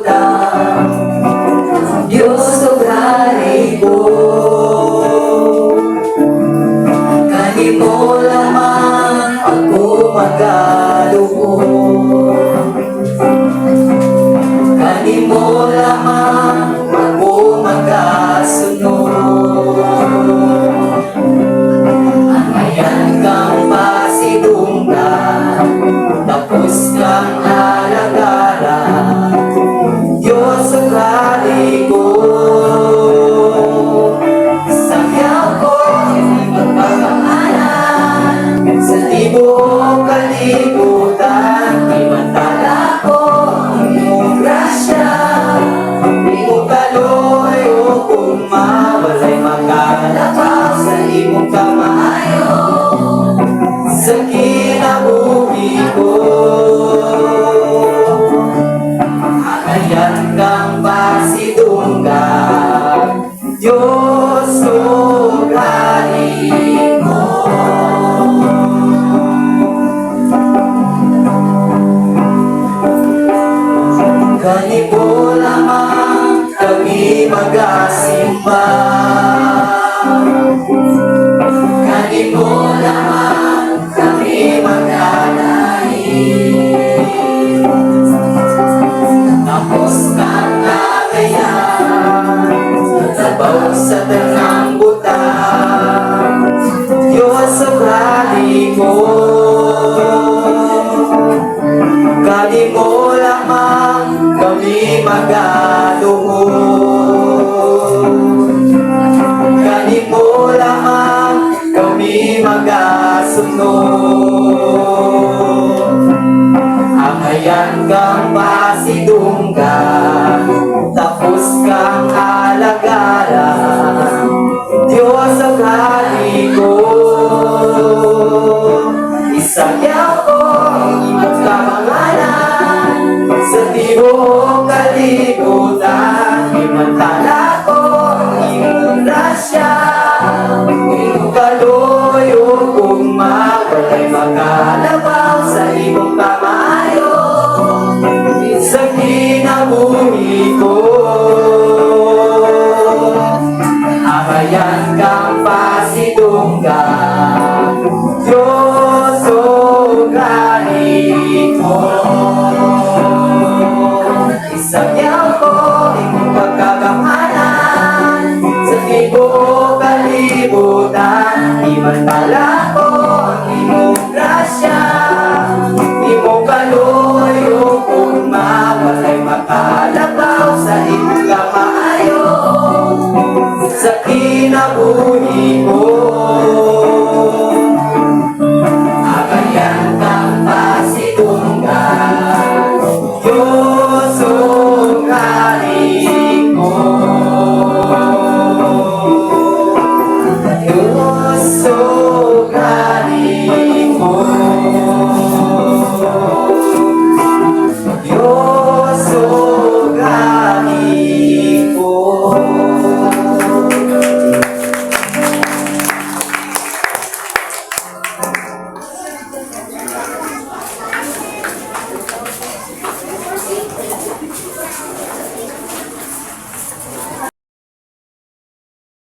歌 sa kinabuhi ko. Ayan kang pasidunggan Diyos sobrahin mo. Ganito lamang kami mag-asimba. Ganito Amayan kang pasidunggan Tapos kang alagaran Diyos ang Isayaw ko imong kamangalan Sa tibok ko Abayan kang pasidunggan Diyos o ko. Isagyaw ko Lama